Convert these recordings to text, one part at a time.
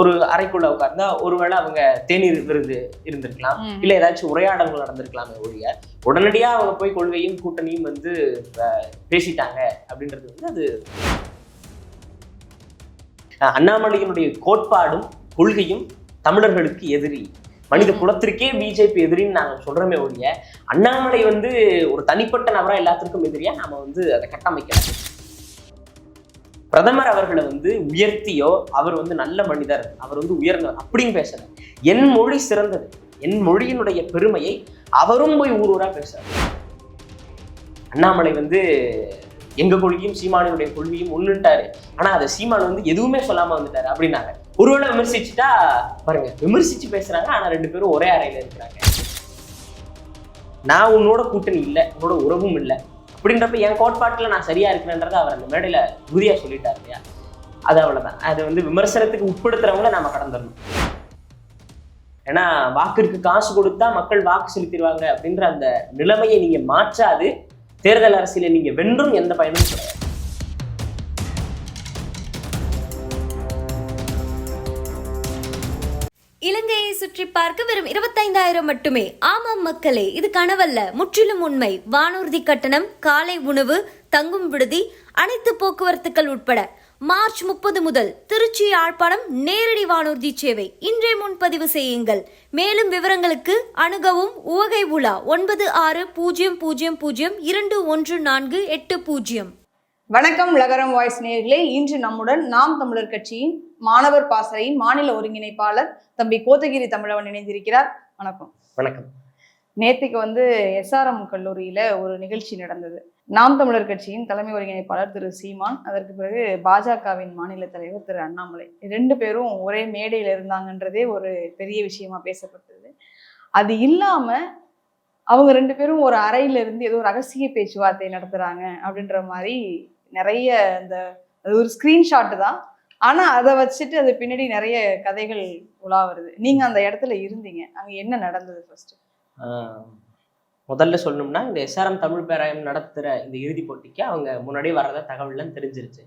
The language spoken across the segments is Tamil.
ஒரு அறைக்குள்ள உட்கார்ந்தா ஒருவேளை அவங்க தேநீர் விருது இருந்திருக்கலாம். இல்ல ஏதாச்சும் உரையாடல்கள் நடந்திருக்கலாமே ஒழிய உடனடியா அவங்க போய் கொள்கையும் கூட்டணியும் வந்து பேசிட்டாங்க அப்படின்றது வந்து அது அண்ணாமலையினுடைய கோட்பாடும் கொள்கையும் தமிழர்களுக்கு எதிரி. மனித குலத்திற்கே பிஜேபி எதிரின்னு நாங்க சொல்றோமே ஒழிய அண்ணாமலை வந்து ஒரு தனிப்பட்ட நபரா எல்லாத்திற்கும் எதிரியா நாம வந்து அதை கட்டமைக்கல. பிரதமர் அவர்களை வந்து உயர்த்தியோ அவர் வந்து நல்ல மனிதர் அவர் வந்து உயர்ந்தவர் அப்படின்னு பேசல. என் மொழி சிறந்தது. என் மொழியினுடைய பெருமையை அவரும் போய் ஊர் ஊரா பேசுறாரு. அண்ணாமலை வந்து எங்க கொள்கையும் சீமானினுடைய கொள்கையும் ஒண்ணுட்டாரு. ஆனா அதை சீமான் வந்து எதுவுமே சொல்லாம வந்துட்டாரு அப்படின்னாங்க. ஒருவேளை விமர்சிச்சுட்டா பாருங்க விமர்சிச்சு பேசுறாங்க ஆனா ரெண்டு பேரும் ஒரே அறையில இருக்கிறாங்க. நான் உன்னோட கூட்டணி இல்லை உன்னோட உறவும் இல்லை. அப்படின்றப்ப என் கோட்பாட்டுல நான் சரியா இருக்கிறேன்றதை அவர் அந்த மேடையில் உறுதியா சொல்லிட்டார் இல்லையா? அது அவ்வளவுதான். அது வந்து விமர்சனத்துக்கு உட்படுத்துறவங்கள நாம கடந்துடணும் ஏன்னா வாக்கிற்கு காசு கொடுத்தா மக்கள் வாக்கு செலுத்திடுவாங்க அப்படின்ற அந்த நிலைமையை நீங்க மாற்றாது. தேர்தல் அரசியலை நீங்க வென்றும் எந்த பயனும் கிடையாது. இலங்கையை சுற்றி பார்க்க வெறும் இருபத்தைந்தாயிரம் மட்டுமே. ஆமாம் மக்களே இது கனவல்ல. முற்றிலும் உண்மை. வானூர்தி கட்டணம் காலை உணவு தங்கும் விடுதி அனைத்து போக்குவரத்துக்கள் உட்பட. மார்ச் முப்பது முதல் திருச்சி யாழ்ப்பாணம் நேரடி வானூர்தி சேவை. இன்றே முன்பதிவு செய்யுங்கள். மேலும் விவரங்களுக்கு அணுகவும் உவகை உலா ஒன்பது ஆறு பூஜ்ஜியம் பூஜ்ஜியம் பூஜ்ஜியம் இரண்டு ஒன்று நான்கு எட்டு பூஜ்ஜியம் வணக்கம் லகரம் வாய்ஸ் நேர்களே இன்று நம்முடன் நாம் தமிழர் கட்சியின் மாணவர் பாசறையின் மாநில ஒருங்கிணைப்பாளர் தம்பி கோத்தகிரி தமிழவன் இணைந்திருக்கிறார். வணக்கம். வணக்கம். நேத்துக்கு வந்து எஸ்ஆர்எம் கல்லூரியில ஒரு நிகழ்ச்சி நடந்தது. நாம் தமிழர் கட்சியின் தலைமை ஒருங்கிணைப்பாளர் திரு சீமான் அதற்கு பிறகு பாஜகவின் மாநில தலைவர் திரு அண்ணாமலை. ரெண்டு பேரும் ஒரே மேடையில இருந்தாங்கன்றதே ஒரு பெரிய விஷயமா பேசப்பட்டது. அது இல்லாம அவங்க ரெண்டு பேரும் ஒரு அறையில இருந்து ஏதோ ரகசிய பேச்சுவார்த்தை நடத்துறாங்க அப்படின்ற மாதிரி நிறைய இந்த அது ஒரு ஸ்க்ரீன்ஷாட்டு தான். ஆனால் அதை வச்சுட்டு அது பின்னாடி நிறைய கதைகள் உலா வருது. நீங்கள் அந்த இடத்துல இருந்தீங்க. அங்கே என்ன நடந்தது ஃபர்ஸ்ட் முதல்ல சொல்லணும்னா இந்த எஸ்ஆர்எம் தமிழ் பேராயம் நடத்துகிற இந்த இறுதிப் போட்டிக்கு அவங்க முன்னாடி வர்றத தகவல்லாம் தெரிஞ்சிருச்சு.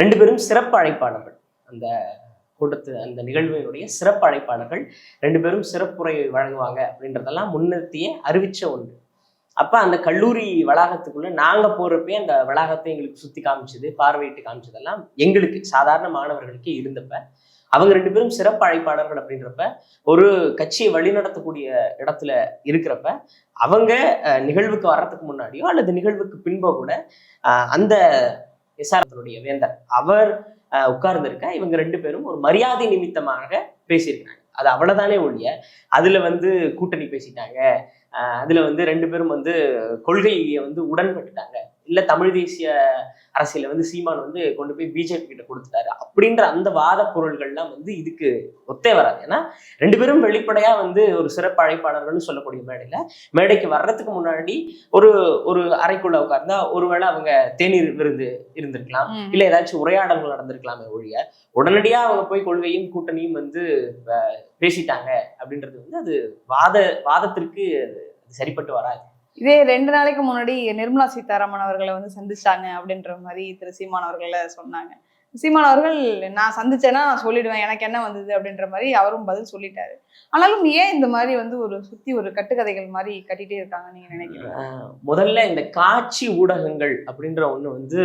ரெண்டு பேரும் சிறப்பு அழைப்பாளர்கள். அந்த கூட்டத்து அந்த நிகழ்வினுடைய சிறப்பு அழைப்பாளர்கள். ரெண்டு பேரும் சிறப்புரை வழங்குவாங்க அப்படின்றதெல்லாம் முன்னிறுத்தியே அறிவிச்ச ஒன்று. அப்போ அந்த கல்லூரி வளாகத்துக்குள்ள நாங்க போறப்பே அந்த வளாகத்தை எங்களுக்கு சுத்தி காமிச்சது பார்வையிட்டு காமிச்சதெல்லாம் எங்களுக்கு சாதாரண மாணவர்களுக்கு இருந்தப்ப. அவங்க ரெண்டு பேரும் சிறப்பு அழைப்பாளர்கள் அப்படின்றப்ப ஒரு கட்சியை வழிநடத்தக்கூடிய இடத்துல இருக்கிறப்ப அவங்க அஹ், நிகழ்வுக்கு வர்றதுக்கு முன்னாடியோ அல்லது நிகழ்வுக்கு பின்போ கூட அந்த எஸ்ஆர்எத்துடைய வேந்தர் அவர் அஹ், உட்கார்ந்திருக்க இவங்க ரெண்டு பேரும் ஒரு மரியாதை நிமித்தமாக பேசியிருக்கிறாங்க. அது அவ்வளவுதானே ஒழிய அதுல வந்து கூட்டணி பேசிட்டாங்க. அதுல வந்து ரெண்டு பேரும் வந்து கொள்கையை வந்து உடன்பட்டுட்டாங்க. இல்ல தமிழ் தேசிய அரசியல வந்து சீமான் வந்து கொண்டு போய் பிஜேபி கிட்ட கொடுத்துட்டாரு. அப்படின்ற அந்த வாத பொருள்கள்லாம் வந்து இதுக்கு ஒத்தே வராது. ஏன்னா ரெண்டு பேரும் வெளிப்படையா வந்து ஒரு சிறப்பு அழைப்பாளர்கள்னு சொல்லக்கூடிய மேடையில மேடைக்கு வர்றதுக்கு முன்னாடி ஒரு ஒரு அறைக்குள்ள உட்கார்ந்தா ஒருவேளை அவங்க தேநீர் விருது இருந்திருக்கலாம். இல்ல ஏதாச்சும் உரையாடல்கள் நடந்திருக்கலாமே ஒழிய உடனடியா அவங்க போய் கொள்கையும் கூட்டணியும் வந்து பேசிட்டாங்க அப்படின்றது வந்து அது வாத வாதத்திற்கு அது சரிப்பட்டு வராது. இதே ரெண்டு நாளைக்கு முன்னாடி நிர்மலா சீதாராமன் அவர்களை வந்து சந்திச்சாங்க அப்படின்ற மாதிரி திரு சீமான் அவர்களை சொன்னாங்க. சீமான் அவர்கள் நான் சந்திச்சேன்னா நான் சொல்லிடுவேன். எனக்கு என்ன வந்தது? அப்படின்ற மாதிரி அவரும் பதில் சொல்லிட்டாரு. ஆனாலும் ஏன் இந்த மாதிரி வந்து ஒரு சுத்தி ஒரு கட்டுக்கதைகள் மாதிரி கட்டிட்டே இருக்காங்க நீங்க நினைக்கிறீங்க? முதல்ல இந்த காட்சி ஊடகங்கள் அப்படின்ற ஒண்ணு வந்து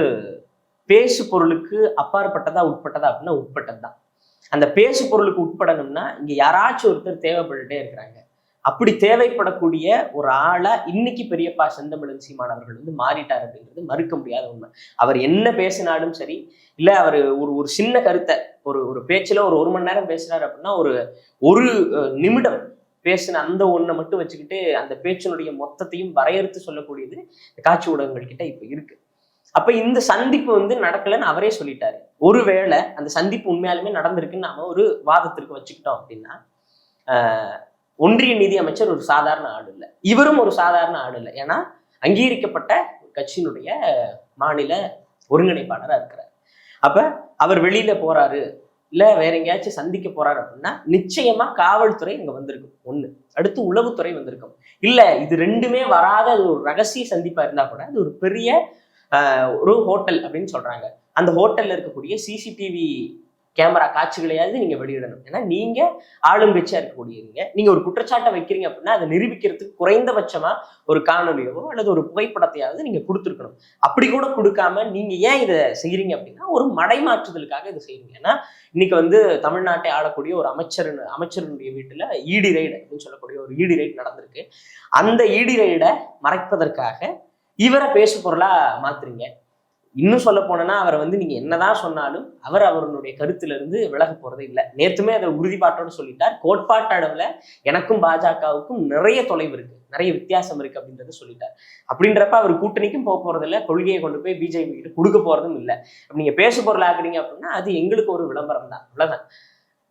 பேசு பொருளுக்கு அப்பாற்பட்டதா உட்பட்டதா அப்படின்னா உட்பட்டது தான் அந்த பேசு பொருளுக்கு உட்படணும்னா இங்க யாராச்சும் ஒருத்தர் தேவைப்பட்டுட்டே இருக்கிறாங்க. அப்படி தேவைப்படக்கூடிய ஒரு ஆளா இன்னைக்கு பெரியப்பா செந்தமிழன் சீமான் அவர்கள் வந்து மாறிட்டார் அப்படிங்கிறது மறுக்க முடியாத உண்மை. அவர் என்ன பேசினாலும் சரி இல்ல அவர் ஒரு ஒரு சின்ன கருத்தை ஒரு ஒரு பேச்சுல ஒரு ஒரு மணி நேரம் பேசுறாரு அப்படின்னா ஒரு ஒரு நிமிடம் பேசின அந்த ஒன்றை மட்டும் வச்சுக்கிட்டு அந்த பேச்சினுடைய மொத்தத்தையும் வரையறுத்து சொல்லக்கூடியது இந்த காட்சி ஊடகங்கள் கிட்ட இப்ப இருக்கு. அப்ப இந்த சந்திப்பு வந்து நடக்கலைன்னு அவரே சொல்லிட்டாரு. ஒருவேளை அந்த சந்திப்பு உண்மையாலுமே நடந்திருக்குன்னு நாம ஒரு வாதத்திற்கு வச்சுக்கிட்டோம் அப்படின்னா ஆஹ், ஒன்றிய நிதி அமைச்சர் ஒரு சாதாரண ஆடு இல்லை. இவரும் ஒரு சாதாரண ஆடு இல்லை. ஏன்னா அங்கீகரிக்கப்பட்ட ஒரு கட்சியினுடைய மாநில ஒருங்கிணைப்பாளராக இருக்கிறார். அப்ப அவர் வெளியில போறாரு இல்ல வேற எங்கேயாச்சும் சந்திக்க போறாரு அப்படின்னா நிச்சயமா காவல்துறை இங்க வந்திருக்கும். ஒண்ணு. அடுத்து உளவுத்துறை வந்திருக்கும். இல்ல இது ரெண்டுமே வராத அது ஒரு ரகசிய சந்திப்பா இருந்தா கூட அது ஒரு பெரிய ஒரு ஹோட்டல் அப்படின்னு சொல்றாங்க. அந்த ஹோட்டல்ல இருக்கக்கூடிய சிசிடிவி கேமரா காட்சிகளையாவது நீங்க வெளியிடணும். ஏன்னா நீங்க ஆளுங்கட்சியா இருக்கக்கூடியவங்க. நீங்க ஒரு குற்றச்சாட்டை வைக்கிறீங்க அப்படின்னா அதை நிரூபிக்கிறதுக்கு குறைந்தபட்சமா ஒரு காணொலியவோ அல்லது ஒரு புகைப்படத்தையாவது நீங்க கொடுத்துருக்கணும். அப்படி கூட கொடுக்காம நீங்க ஏன் இதை செய்யறீங்க அப்படின்னா ஒரு மடைமாற்றுதலுக்காக இதை செய்யறீங்க ஏன்னா இன்னைக்கு வந்து தமிழ்நாட்டை ஆளக்கூடிய ஒரு அமைச்சர் அமைச்சருடைய வீட்டுல ஈடி ரைடு அப்படின்னு சொல்லக்கூடிய ஒரு ஈடி ரைடு நடந்திருக்கு. அந்த ஈடி ரைடை மறைப்பதற்காக இவரை பேசு பொருளா மாத்துறீங்க. இன்னும் சொல்ல போனோம்னா அவரை வந்து நீங்க என்னதான் சொன்னாலும் அவர் அவருடைய கருத்துல இருந்து விலக போறதே இல்லை. நேத்துமே அதை உறுதிப்பாட்டோடு சொல்லிட்டார். கோட்பாட்டு அளவுல எனக்கும் பாஜகவுக்கும் நிறைய தொலைவு இருக்கு. நிறைய வித்தியாசம் இருக்கு அப்படின்றத சொல்லிட்டார். அப்படின்றப்ப அவர் கூட்டணிக்கும் போக போறது இல்லை கொள்கையை கொண்டு போய் பிஜேபி கிட்ட கொடுக்க போறதும் இல்லை. நீங்க பேசு பொருள் ஆகுறீங்க அப்படின்னா அது எங்களுக்கு ஒரு விளம்பரம் தான். அவ்வளவுதான்.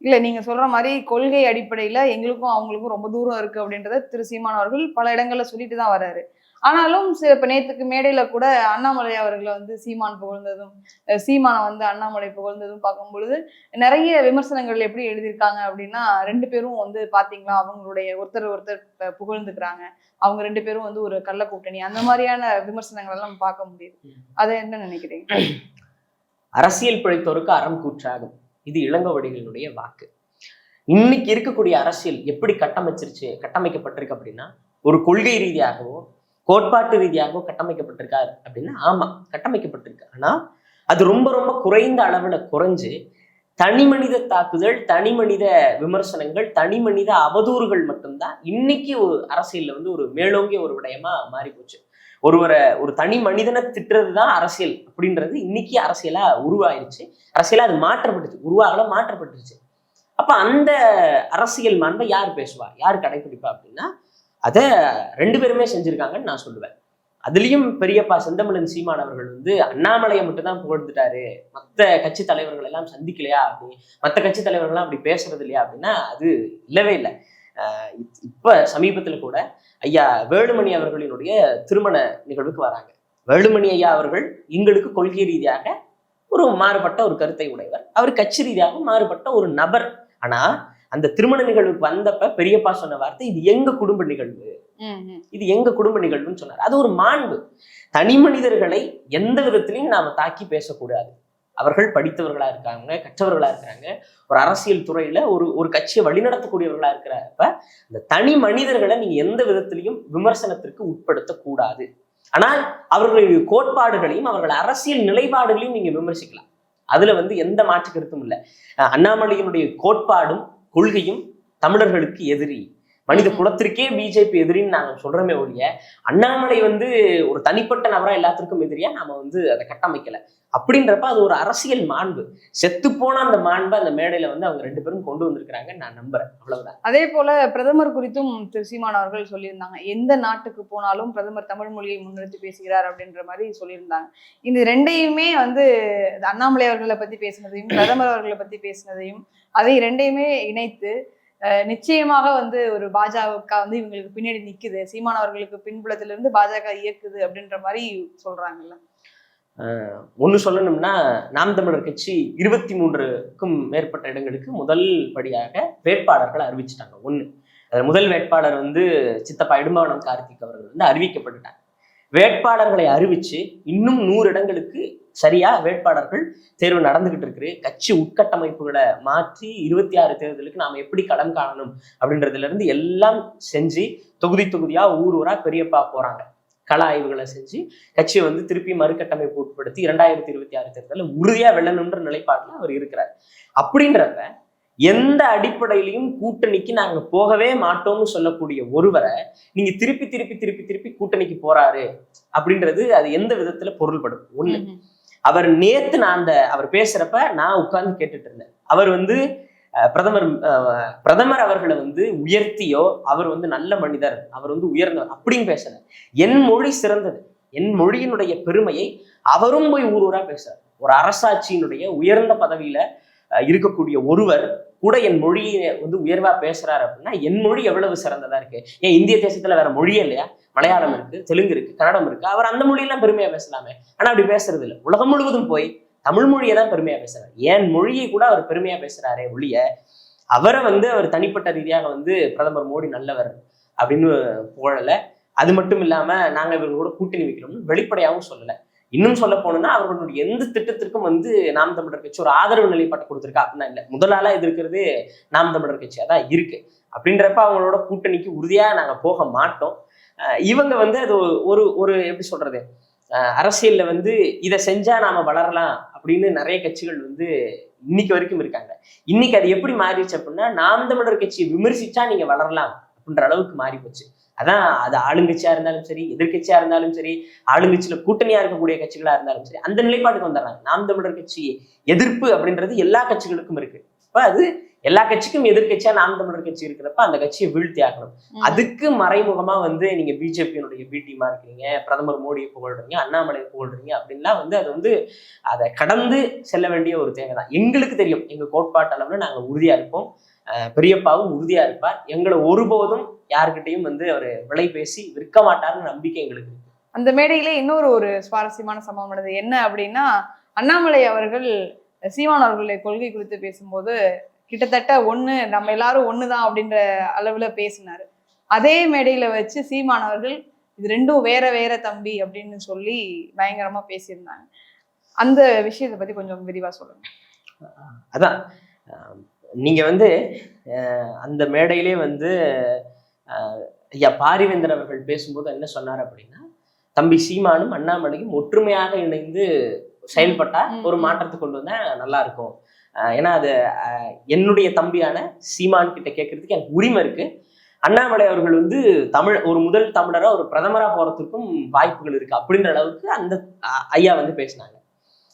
இல்ல நீங்க சொல்ற மாதிரி கொள்கை அடிப்படையில எங்களுக்கும் அவங்களுக்கும் ரொம்ப தூரம் இருக்கு அப்படின்றத திரு சீமான் அவர்கள் பல இடங்கள்ல சொல்லிட்டு தான் வர்றாரு. ஆனாலும் சி- இப்ப நேத்துக்கு மேடையில கூட அண்ணாமலை அவர்களை வந்து சீமான் புகழ்ந்ததும் அஹ் சீமானை வந்து அண்ணாமலை புகழ்ந்ததும் பார்க்கும் பொழுது நிறைய விமர்சனங்கள் எப்படி எழுதியிருக்காங்க அப்படின்னா ரெண்டு பேரும் வந்து பாத்தீங்களா அவங்களுடைய ஒருத்தர் ஒருத்தர் புகழ்ந்துக்கிறாங்க. அவங்க ரெண்டு பேரும் வந்து ஒரு கள்ள கூட்டணி. அந்த மாதிரியான விமர்சனங்கள் எல்லாம் பார்க்க முடியுது. அதை என்ன நினைக்கிறீங்க? அரசியல் பிழைத்தோருக்கு அறம் கூற்றாகும். இது இளங்கோவடிகளுடைய வாக்கு. இன்னைக்கு இருக்கக்கூடிய அரசியல் எப்படி கட்டமைச்சிருச்சு கட்டமைக்கப்பட்டிருக்கு அப்படின்னா ஒரு கொள்கை ரீதியாகவோ கோட்பாட்டு ரீதியாகவும் கட்டமைக்கப்பட்டிருக்காரு அப்படின்னா ஆமா கட்டமைக்கப்பட்டிருக்கு. ஆனா அது ரொம்ப ரொம்ப குறைந்த அளவுல குறைஞ்சு தனி மனித தாக்குதல் தனி மனித விமர்சனங்கள் தனி மனித அவதூறுகள் மட்டும்தான் இன்னைக்கு ஒரு அரசியல்ல வந்து ஒரு மேலோங்கிய ஒரு விடயமா மாறி போச்சு ஒருவரை ஒரு தனி மனிதனை திட்டுறது தான் அரசியல் அப்படின்றது இன்னைக்கு அரசியலா உருவாயிருச்சு. அரசியலா அது மாற்றப்பட்டுச்சு உருவாகல மாற்றப்பட்டுருச்சு. அப்ப அந்த அரசியல் மாண்பை யார் பேசுவா? யார் கடைபிடிப்பா அப்படின்னா அதை ரெண்டு பேருமே செஞ்சுருக்காங்கன்னு நான் சொல்லுவேன். அதுலயும் பெரியப்பா செந்தமிழன் சீமான் அவர்கள் வந்து அண்ணாமலையை மட்டும் தான் புகழ்ந்துட்டாரு. மற்ற கட்சி தலைவர்கள் எல்லாம் சந்திக்கலையா அப்படி? மற்ற கட்சி தலைவர்கள்லாம் அப்படி பேசுறது இல்லையா அப்படின்னா அது இல்லவே இல்லை. இப்போ சமீபத்தில் சமீபத்துல கூட ஐயா வேலுமணி அவர்களினுடைய திருமண நிகழ்வுக்கு வராங்க. வேலுமணி ஐயா அவர்கள் எங்களுக்கு கொள்கை ரீதியாக ஒரு மாறுபட்ட ஒரு கருத்தை உடையவர். அவர் கட்சி ரீதியாக மாறுபட்ட ஒரு நபர். ஆனா அந்த திருமண நிகழ்வுக்கு வந்தப்ப பெரியப்பா சொன்ன வார்த்தை இது எங்க குடும்ப நிகழ்வு. இது எங்க குடும்ப நிகழ்வுன்னு சொன்னார். அது ஒரு மாண்பு. தனி மனிதர்களை எந்த விதத்திலையும் நாம தாக்கி பேசக்கூடாது. அவர்கள் படித்தவர்களா இருக்காங்க கற்றவர்களா இருக்கிறாங்க ஒரு அரசியல் துறையில ஒரு ஒரு கட்சியை வழிநடத்தக்கூடியவர்களா இருக்கிறப்ப அந்த தனி மனிதர்களை நீங்க எந்த விதத்திலையும் விமர்சனத்திற்கு உட்படுத்தக்கூடாது. ஆனால் அவர்களுடைய கோட்பாடுகளையும் அவர்கள் அரசியல் நிலைப்பாடுகளையும் நீங்க விமர்சிக்கலாம். அதுல வந்து எந்த மாற்று கருத்தும் இல்லை. அண்ணாமலையினுடைய கோட்பாடும் கொள்கையும் தமிழர்களுக்கு எதிரி. மனித குலத்திற்கே பிஜேபி எதிரின்னு நாங்க சொல்றோமே ஒழிய அண்ணாமலை வந்து ஒரு தனிப்பட்ட நபரா எல்லாத்திற்கும் எதிரியா நாம வந்து அதை கட்டமைக்கல. அப்படின்றப்ப அது ஒரு அரசியல் மாண்பு. செத்து போன அந்த மாண்பை அந்த மேடையில வந்து அவங்க ரெண்டு பேரும் கொண்டு வந்திருக்கிறாங்கன்னு நான் நம்புறேன். அவ்வளவுதான். அதே போல பிரதமர் குறித்தும் திரு சீமான் அவர்கள் சொல்லியிருந்தாங்க. எந்த நாட்டுக்கு போனாலும் பிரதமர் தமிழ் மொழியை முன்னிறுத்தி பேசுகிறார் அப்படின்ற மாதிரி சொல்லியிருந்தாங்க. இந்த ரெண்டையுமே வந்து அண்ணாமலை அவர்களை பத்தி பேசினதையும் பிரதமர் அவர்களை பத்தி பேசினதையும் அதை ரெண்டையுமே இணைத்து நிச்சயமாக வந்து ஒரு பாஜக வந்து இவங்களுக்கு பின்னாடி நிக்குது. சீமான் அவர்களுக்கு பின்புலத்துல இருந்து பாஜக இயக்குது அப்படின்ற மாதிரி சொல்றாங்கல்ல. ஒன்று சொல்லணும்னா நாம் தமிழர் கட்சி இருபத்தி மூன்றுக்கும் மேற்பட்ட இடங்களுக்கு முதல் படியாக வேட்பாளர்களை அறிவிச்சிட்டாங்க. ஒன்று அதில் முதல் வேட்பாளர் வந்து சித்தப்பா இடும்பாவனம் கார்த்திக் அவர்கள் வந்து அறிவிக்கப்பட்டுட்டாங்க. வேட்பாளர்களை அறிவிச்சு இன்னும் நூறு இடங்களுக்கு சரியா வேட்பாளர்கள் தேர்வு நடந்துகிட்டு இருக்கு கட்சி உட்கட்டமைப்புகளை மாற்றி இருபத்தி ஆறு தேர்தலுக்கு நாம எப்படி களம் காணணும் அப்படின்றதுல இருந்து எல்லாம் செஞ்சு தொகுதி தொகுதியா ஊர் ஊரா பெரியப்பா போறாங்க. கள ஆய்வுகளை செஞ்சு கட்சியை வந்து திருப்பி மறுகட்டமைப்பு உட்படுத்தி இரண்டாயிரத்தி இருபத்தி ஆறு தேர்தலில் உறுதியா வெல்லணுன்ற நிலைப்பாட்டில் அவர் இருக்கிறார். அப்படின்றப்ப எந்த அடிப்படையிலையும் கூட்டணிக்கு நாங்க போகவே மாட்டோம்னு சொல்லக்கூடிய ஒருவரை நீங்க திருப்பி திருப்பி திருப்பி திருப்பி கூட்டணிக்கு போறாரு அப்படின்றது அது எந்த விதத்துல பொருள்படும்? ஒண்ணு. அவர் நேத்து நான் அந்த அவர் பேசுறப்ப நான் உட்கார்ந்து கேட்டுட்டு இருந்தேன். அவர் வந்து அஹ், பிரதமர் அஹ், பிரதமர் அவர்களை வந்து உயர்த்தியோ அவர் வந்து நல்ல மனிதர் அவர் வந்து உயர்ந்தவர் அப்படின்னு பேசல. என் மொழி சிறந்தது. என் மொழியினுடைய பெருமையை அவரும் போய் ஊர் ஊரா பேசுறார். ஒரு அரசாட்சியினுடைய உயர்ந்த பதவியில இருக்கக்கூடிய ஒருவர் கூட என் மொழியை வந்து உயர்வா பேசுறாரு அப்படின்னா என் மொழி எவ்வளவு சிறந்ததா இருக்கு? ஏன் இந்திய தேசத்துல வேற மொழியே இல்லையா? மலையாளம் இருக்கு தெலுங்கு இருக்கு கன்னடம் இருக்கு. அவர் அந்த மொழியெல்லாம் பெருமையா பேசலாமே. ஆனா அப்படி பேசுறது இல்லை. உலகம் முழுவதும் போய் தமிழ் மொழியை தான் பெருமையா பேசுறாரு. என் மொழியை கூட அவர் பெருமையா பேசுறாரே ஒழிய அவரை வந்து அவர் தனிப்பட்ட ரீதியாக வந்து பிரதமர் மோடி நல்லவர் அப்படின்னு புகழல அது மட்டும் இல்லாம நாங்க இவங்க கூட கூட்டணி வைக்கிறோம்னு வெளிப்படையாகவும் சொல்லலை. இன்னும் சொல்ல போனோம்னா அவர்களுடைய எந்த திட்டத்திற்கும் வந்து நாம் தமிழர் கட்சி ஒரு ஆதரவு நிலைப்பாட்டை கொடுத்துருக்கா? அப்படின்னா இல்லை. முதலாளா இது இருக்கிறது? நாம் தமிழர் கட்சியா தான் இருக்கு. அப்படின்றப்ப அவங்களோட கூட்டணிக்கு உறுதியாக நாங்கள் போக மாட்டோம். இவங்க வந்து அது ஒரு ஒரு எப்படி சொல்றது? அரசியல்ல வந்து இதை செஞ்சா நாம வளரலாம் அப்படின்னு நிறைய கட்சிகள் வந்து இன்னைக்கு வரைக்கும் இருக்காங்க. இன்னைக்கு அது எப்படி மாறிடுச்சு அப்படின்னா நாம் தமிழர் கட்சியை விமர்சிச்சா நீங்க வளரலாம் அப்படின்ற அளவுக்கு மாறி போச்சு அதான் அது ஆளுங்கட்சியா இருந்தாலும் சரி எதிர்க்கட்சியா இருந்தாலும் சரி ஆளுங்கட்சியில கூட்டணியா இருக்கக்கூடிய கட்சிகளா இருந்தாலும் சரி அந்த நிலைப்பாட்டுக்கு வந்துடுறாங்க. நாம் தமிழர் கட்சி எதிர்ப்பு அப்படின்றது எல்லா கட்சிகளுக்கும் இருக்கு. அப்ப அது எல்லா கட்சிக்கும் எதிர்க்கட்சியா நாம் தமிழர் கட்சி இருக்கிறப்ப அந்த கட்சியை வீழ்த்தி ஆக்கணும் ம். அதுக்கு மறைமுகமா வந்து நீங்க பிஜேபியினுடைய பி டீமா இருக்கீங்க பிரதமர் மோடியை புகழ்றீங்க அண்ணாமலையை புகழ்றீங்க அப்படின்லாம் வந்து அது வந்து அதை கடந்து செல்ல வேண்டிய ஒரு தேவை தான் எங்களுக்கு தெரியும். எங்க கோட்பாட்டு அளவுல நாங்க உறுதியா இருப்போம். பெரியப்பாவும் உறுதியா இருப்பார். எங்களை ஒருபோதும் யாருக்கிட்டையும் வந்து அவர் விலை பேசி விற்க மாட்டாருன்னு நம்பிக்கை எங்களுக்கு அந்த மேடையிலே இன்னொரு ஒரு சுவாரஸ்யமான சம்பவம் நடந்தது. என்ன அப்படின்னா அண்ணாமலை அவர்கள் சீமான் அவர்களுடைய கொள்கை குறித்து பேசும்போது கிட்டத்தட்ட ஒண்ணு நம்ம எல்லாரும் ஒண்ணுதான் அப்படின்ற அளவுல பேசினாரு. அதே மேடையில வச்சு சீமான் அவர்கள் இது ரெண்டும் வேற வேற தம்பி அப்படின்னு சொல்லி பயங்கரமா பேசியிருந்தாங்க. அந்த விஷயத்தை பத்தி கொஞ்சம் விரிவா சொல்லுங்க. அதான். நீங்க வந்து அந்த மேடையிலே வந்து ஐயா பாரிவேந்தர் அவர்கள் பேசும்போது என்ன சொன்னார் அப்படின்னா தம்பி சீமானும் அண்ணாமலையும் ஒற்றுமையாக இணைந்து செயல்பட்டா ஒரு. மாற்றத்தை கொண்டு வந்தா நல்லா இருக்கும் ஏன்னா அது என்னுடைய தம்பியான சீமான் கிட்ட கேட்கறதுக்கு எனக்கு உரிமை இருக்கு. அண்ணாமலை அவர்கள் வந்து தமிழ் ஒரு முதல் தமிழரா ஒரு பிரதமரா போறதுக்கும் வாய்ப்புகள் இருக்கு. அப்படின்ற அளவுக்கு அந்த ஐயா வந்து பேசினாங்க.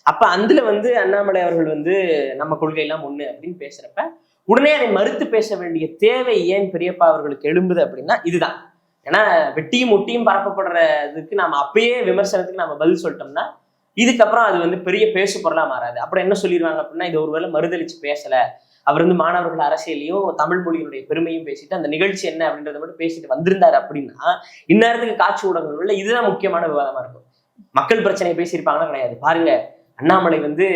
அப்ப அதுல வந்து அண்ணாமலை அவர்கள் வந்து நம்ம கொள்கை எல்லாம் ஒண்ணு அப்படின்னு பேசுறப்ப உடனே அதை மறுத்து பேச வேண்டிய தேவை ஏன் பெரியப்பா அவர்களுக்கு எழும்புது அப்படின்னா இதுதான். ஏன்னா வெட்டியும் முட்டியும் பரப்பப்படுறதுக்கு நாம அப்பயே விமர்சனத்துக்கு நம்ம பதில் சொல்லிட்டோம்னா இதுக்கப்புறம் அது வந்து பெரிய பேசு பொருளா மாறாது. அப்புறம் என்ன சொல்லிடுவாங்க அப்படின்னா இது ஒருவேளை மறுதளிச்சு பேசல. அவர் வந்து மாணவர்கள் அரசியலையும் தமிழ் மொழியினுடைய பெருமையும் பேசிட்டு அந்த நிகழ்ச்சி என்ன அப்படின்றத மட்டும் பேசிட்டு வந்திருந்தாரு அப்படின்னா இந்நேரத்துக்கு காட்சி ஊடகங்கள்ல இதுதான் முக்கியமான விவாதமா இருக்கும். மக்கள் பிரச்சனையை பேசியிருப்பாங்கன்னா கிடையாது. பாருங்க அண்ணாமலை வந்து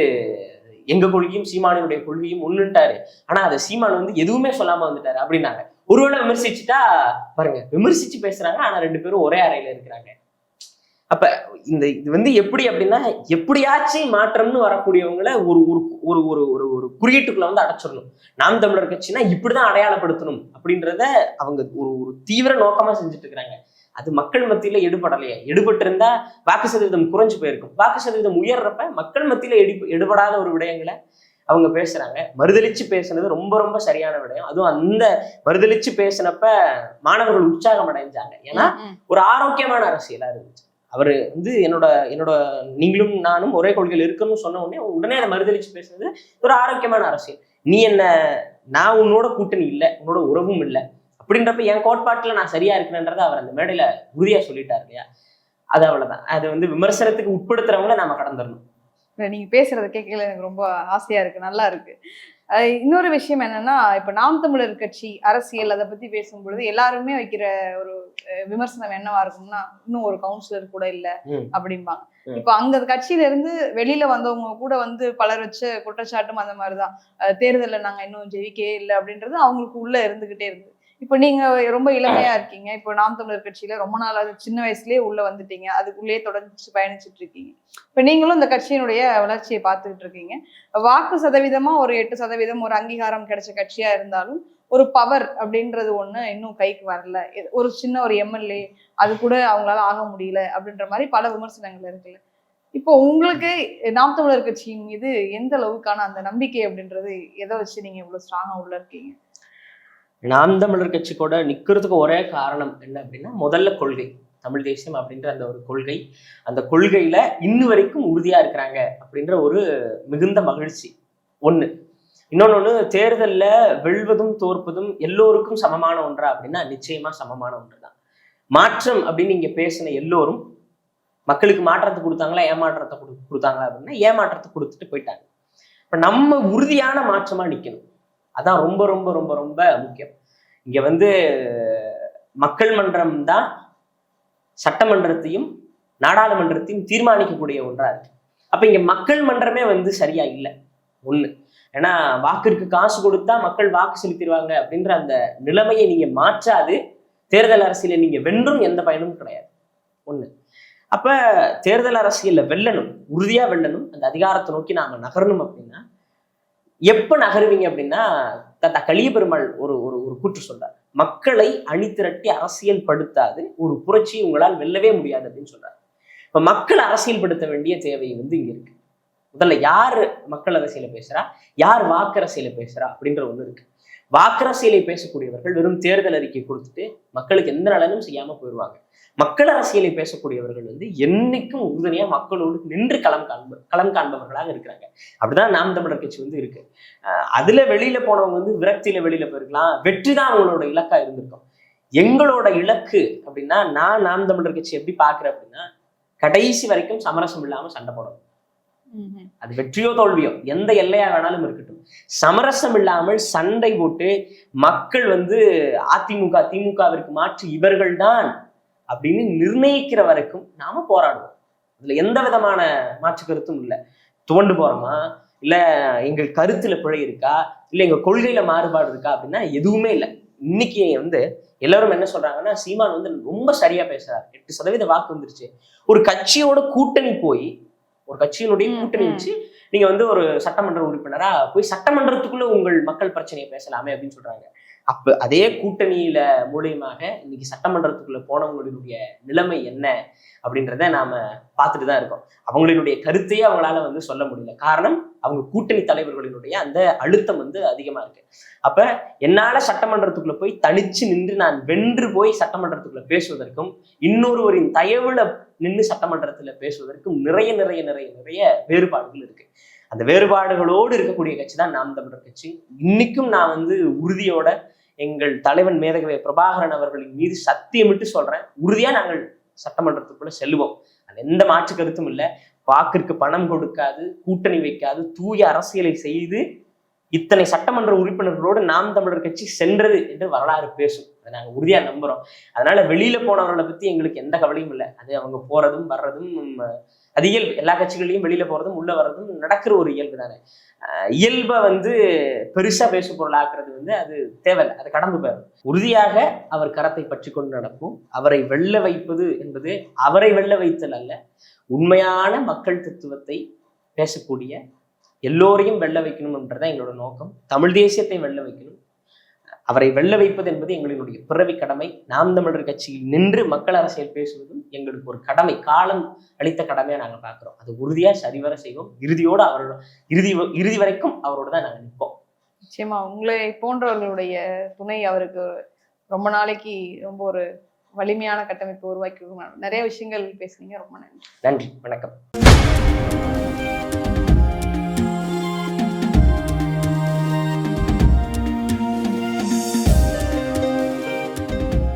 எங்க கொள்கையும் சீமானினுடைய கொள்கையும் ஒண்ணுட்டாரு ஆனா அதை சீமான் வந்து எதுவுமே சொல்லாம வந்துட்டாரு அப்படின்னாங்க. ஒருவேளை விமர்சிச்சுட்டா பாருங்க விமர்சிச்சு பேசுறாங்க ஆனா ரெண்டு பேரும் ஒரே அறையில இருக்கிறாங்க. அப்ப இந்த இது வந்து எப்படி அப்படின்னா எப்படியாச்சும் மாற்றம்னு வரக்கூடியவங்களை ஒரு ஒரு ஒரு ஒரு ஒரு ஒரு குறியீட்டுக்குள்ள வந்து அடைச்சிடணும். நாம் தமிழர் கட்சினா இப்படிதான் அடையாளப்படுத்தணும் அப்படின்றத அவங்க ஒரு ஒரு தீவிர நோக்கமா செஞ்சுட்டு இருக்கிறாங்க. அது மக்கள் மத்தியில எடுபடலையே. எடுபட்டு இருந்தா வாக்கு சதவீதம் குறைஞ்சு போயிருக்கும். வாக்கு சதவீதம் உயர்றப்ப மக்கள் மத்தியில எடி எடுபடாத ஒரு விடயங்களை அவங்க பேசுறாங்க. மறுதளிச்சு பேசுனது ரொம்ப ரொம்ப சரியான விடயம். அதுவும் அந்த மறுதளிச்சு பேசினப்ப மாணவர்கள் உற்சாகம் அடைஞ்சாங்க. ஏன்னா. ஒரு ஆரோக்கியமான அரசியலா இருந்துச்சு. அவர் வந்து என்னோட என்னோட நீங்களும் நானும் ஒரே கொள்கையில் இருக்கணும்னு சொன்ன உடனே உடனே அதை மறுதளிச்சு பேசுனது ஒரு ஆரோக்கியமான அரசியல். நீ என்ன நான் உன்னோட கூட்டணி இல்லை உன்னோட உறவும் இல்லை. அப்படின்றப்ப என் கோட்பாட்டுல நான் சரியா இருக்கிறேன்றதை அவர் அந்த மேடையில உறுதியா சொல்லிட்டார் இல்லையா? அது அவ்வளவுதான். அது வந்து விமர்சனத்துக்கு உட்படுத்துறவங்கள நாம கடந்துடணும் நீங்க பேசுறத கேட்கல எனக்கு ரொம்ப ஆசையா இருக்கு. நல்லா இருக்கு. இன்னொரு விஷயம் என்னன்னா இப்ப நாம் தமிழர் கட்சி அரசியல் அதை பத்தி பேசும்பொழுது எல்லாருமே வைக்கிற ஒரு விமர்சனம் என்னவா இருக்கும்னா இன்னும் ஒரு கவுன்சிலர் கூட இல்ல. அப்படிம்பாங்க. இப்ப அங்க கட்சியில இருந்து வெளியில வந்தவங்க கூட வந்து பலர் வச்ச குற்றச்சாட்டும் அந்த மாதிரிதான். தேர்தல்ல நாங்க இன்னும் ஜெயிக்கவே இல்லை அப்படின்றது அவங்களுக்கு உள்ள இருந்துகிட்டே இருந்து இப்போ நீங்க ரொம்ப இளமையா இருக்கீங்க. இப்போ நாம் தமிழர் கட்சியில ரொம்ப நாளாவது சின்ன வயசுலயே உள்ள வந்துட்டீங்க. அதுக்குள்ளேயே தொடர்ந்து பயணிச்சுட்டு இருக்கீங்க. இப்ப நீங்களும் இந்த கட்சியினுடைய வளர்ச்சியை பார்த்துக்கிட்டு இருக்கீங்க. வாக்கு சதவீதமா ஒரு எட்டு சதவீதம் ஒரு அங்கீகாரம் கிடைச்ச கட்சியா இருந்தாலும் ஒரு பவர் அப்படின்றது ஒண்ணு இன்னும் கைக்கு வரல. ஒரு சின்ன ஒரு எம்எல்ஏ அது கூட அவங்களால ஆக முடியல அப்படின்ற மாதிரி பல விமர்சனங்கள் இருக்குல்ல. இப்போ உங்களுக்கு நாம் தமிழர் கட்சியின் மீது எந்த அளவுக்கான அந்த நம்பிக்கை அப்படின்றது எதை வச்சு நீங்க இவ்வளவு ஸ்ட்ராங்கா உள்ள இருக்கீங்க? நாம் தமிழர் கட்சி கூட நிக்கிறதுக்கு ஒரே காரணம் என்ன அப்படின்னா முதல்ல கொள்கை. தமிழ் தேசியம் அப்படின்ற அந்த ஒரு கொள்கை. அந்த கொள்கையில இன்னு வரைக்கும் உறுதியா இருக்கிறாங்க அப்படின்ற ஒரு மிகுந்த மகிழ்ச்சி. ஒண்ணு. இன்னொன்னு ஒண்ணு தேர்தல்ல வெல்வதும் தோற்பதும் எல்லோருக்கும் சமமான ஒன்றா அப்படின்னா நிச்சயமா சமமான ஒன்றுதான். மாற்றம் அப்படின்னு நீங்க பேசின எல்லோரும் மக்களுக்கு மாற்றத்தை கொடுத்தாங்களா ஏமாற்றத்தை கொடு கொடுத்தாங்களா அப்படின்னா ஏமாற்றத்தை கொடுத்துட்டு போயிட்டாங்க. இப்ப நம்ம உறுதியான மாற்றமா நிக்கணும். அதான் ரொம்ப ரொம்ப ரொம்ப ரொம்ப முக்கியம். இங்க வந்து மக்கள் மன்றம் தான் சட்டமன்றத்தையும் நாடாளுமன்றத்தையும் தீர்மானிக்கக்கூடிய ஒன்றா இருக்கு. அப்ப இங்க மக்கள் மன்றமே வந்து சரியா இல்லை. ஒண்ணு. ஏன்னா வாக்கிற்கு காசு கொடுத்தா மக்கள் வாக்கு செலுத்திடுவாங்க அப்படின்ற அந்த நிலைமையை நீங்க மாற்றாது. தேர்தல் அரசியலை நீங்க வென்றும் எந்த பயனும் கிடையாது. ஒண்ணு. அப்ப தேர்தல் அரசியல்ல வெல்லணும். உறுதியா வெல்லணும். அந்த அதிகாரத்தை நோக்கி நாம நகரணும் அப்படின்னா எப்ப நகருவீங்க அப்படின்னா தத்தா கலியபெருமாள் ஒரு ஒரு ஒரு கூற்று சொல்றார். மக்களை அணிதிரட்டி அரசியல் படுத்தாது ஒரு புரட்சியை உங்களால் வெல்லவே முடியாது அப்படின்னு சொல்றாரு. இப்ப மக்கள் அரசியல் படுத்த வேண்டிய தேவை வந்து இங்க இருக்கு. முதல்ல யார் மக்கள் அரசியல பேசுறா? யார் வாக்கரசியலை பேசுறா? அப்படின்ற ஒண்ணு இருக்கு. வாக்கரசியலை பேசக்கூடியவர்கள் வெறும் தேர்தல் அறிக்கை கொடுத்துட்டு மக்களுக்கு எந்த நலனும் செய்யாம போயிடுவாங்க. மக்கள் அரசியலை பேசக்கூடியவர்கள் வந்து என்னைக்கும் உறுதுணையா மக்களோடு நின்று களம் காண்ப களம் காண்பவர்களாக இருக்கிறாங்க. அப்படிதான் நாம் தமிழர் கட்சி வந்து இருக்கு. அஹ் அதுல வெளியில போனவங்க வந்து விரக்தியில வெளியில போயிருக்கலாம். வெற்றி தான் அவங்களோட இலக்கா இருந்திருக்கும். எங்களோட இலக்கு அப்படின்னா நான் நாம் தமிழர் கட்சி எப்படி பாக்குறேன் அப்படின்னா கடைசி வரைக்கும் சமரசம் இல்லாம சண்டை போடணும். அது வெற்றியோ தோல்வியோ எந்த எல்லையா வேணாலும் இருக்கட்டும். சமரசம் இல்லாமல் சண்டை போட்டு மக்கள் வந்து அதிமுக திமுகவிற்கு மாற்று இவர்கள்தான் அப்படின்னு நிர்ணயிக்கிற வரைக்கும் நாம போராடுவோம். அதுல எந்த விதமான மாற்று கருத்தும் இல்லை. துவண்டு போறோமா? இல்ல எங்கள் கருத்துல பிழை இருக்கா? இல்ல எங்க கொள்கையில மாறுபாடு இருக்கா? அப்படின்னா எதுவுமே இல்லை. இன்னைக்கு வந்து எல்லாரும் என்ன சொல்றாங்கன்னா சீமான் வந்து ரொம்ப சரியா பேசுறாரு. எட்டு சதவீத வாக்கு வந்துருச்சு. ஒரு கட்சியோட கூட்டணி போய் ஒரு கட்சியினுடைய கூட்டணி. வச்சு நீங்க வந்து ஒரு சட்டமன்ற உறுப்பினரா போய் சட்டமன்றத்துக்குள்ள உங்கள் மக்கள் பிரச்சனையை பேசலாமே அப்படின்னு சொல்றாங்க. அப்ப அதே கூட்டணியில மூலியமாக இன்னைக்கு சட்டமன்றத்துக்குள்ள போனவங்களுடைய நிலைமை என்ன அப்படின்றத நாம பார்த்துட்டு தான் இருக்கோம். அவங்களுடைய கருத்தையே அவங்களால வந்து சொல்ல முடியல. காரணம் அவங்க கூட்டணி தலைவர்களினுடைய அந்த அழுத்தம் வந்து அதிகமா இருக்கு. அப்ப என்னால சட்டமன்றத்துக்குள்ள போய் தனிச்சு நின்று நான் வென்று போய் சட்டமன்றத்துக்குள்ள பேசுவதற்கும் இன்னொருவரின் தயவுல நின்று சட்டமன்றத்தில் பேசுவதற்கும் நிறைய நிறைய நிறைய நிறைய வேறுபாடுகள் இருக்கு. அந்த வேறுபாடுகளோடு இருக்கக்கூடிய கட்சி தான் நாம் தமிழர் கட்சி. இன்னைக்கும் நான் வந்து உறுதியோட எங்கள் தலைவன் மேதகவே பிரபாகரன் அவர்களின் மீது சத்தியமிட்டு சொல்றேன். உறுதியா நாங்கள் சட்டமன்றத்துக்குள்ள செல்லுவோம். அது எந்த மாற்று கருத்தும் இல்லை. வாக்கிற்கு பணம் கொடுக்காது கூட்டணி வைக்காது தூய அரசியலை செய்து இத்தனை சட்டமன்ற உறுப்பினர்களோடு நாம் தமிழர் கட்சி சென்றது என்று வரலாறு பேசும். அதை நாங்கள் உறுதியாக நம்புகிறோம் அதனால வெளியில போனவர்களை பத்தி எங்களுக்கு எந்த கவலையும் இல்லை. அது அவங்க போறதும் வர்றதும் அது இயல்பு. எல்லா கட்சிகளையும் வெளியில போறதும் உள்ள வர்றதும் நடக்கிற ஒரு இயல்பு தானே. இயல்பை வந்து பெருசா பேசு பொருளாக்குறது வந்து அது தேவையில்லை. அது கடந்து போயிடும். உறுதியாக அவர் கரத்தை பற்றி கொண்டு நடக்கும். அவரை வெல்ல வைப்பது என்பது அவரை வெல்ல வைத்தல் அல்ல. உண்மையான மக்கள் தத்துவத்தை பேசக்கூடிய எல்லோரையும் வெல்ல வைக்கணும் என்றதான் எங்களோட நோக்கம். தமிழ் தேசியத்தை வெல்ல வைக்கணும். அவரை வெல்ல வைப்பது என்பது எங்களினுடைய பிறவி கடமை. நாம் தமிழர் கட்சியில் நின்று மக்கள் அரசியல் பேசுவதும் எங்களுக்கு ஒரு கடமை. காலம் அளித்த கடமையா நாங்க பார்க்கிறோம். அது உறுதியா சரிவர செய்வோம். இறுதியோடு அவரோட இறுதி இறுதி வரைக்கும் அவரோட தான் நாங்க நிற்போம். நிச்சயமா உங்களை போன்றவர்களுடைய துணை அவருக்கு ரொம்ப நாளைக்கு ரொம்ப ஒரு வலிமையான கட்டமைப்பு உருவாக்கி. நிறைய விஷயங்கள் பேசுனீங்க. ரொம்ப நன்றி. நன்றி. வணக்கம்.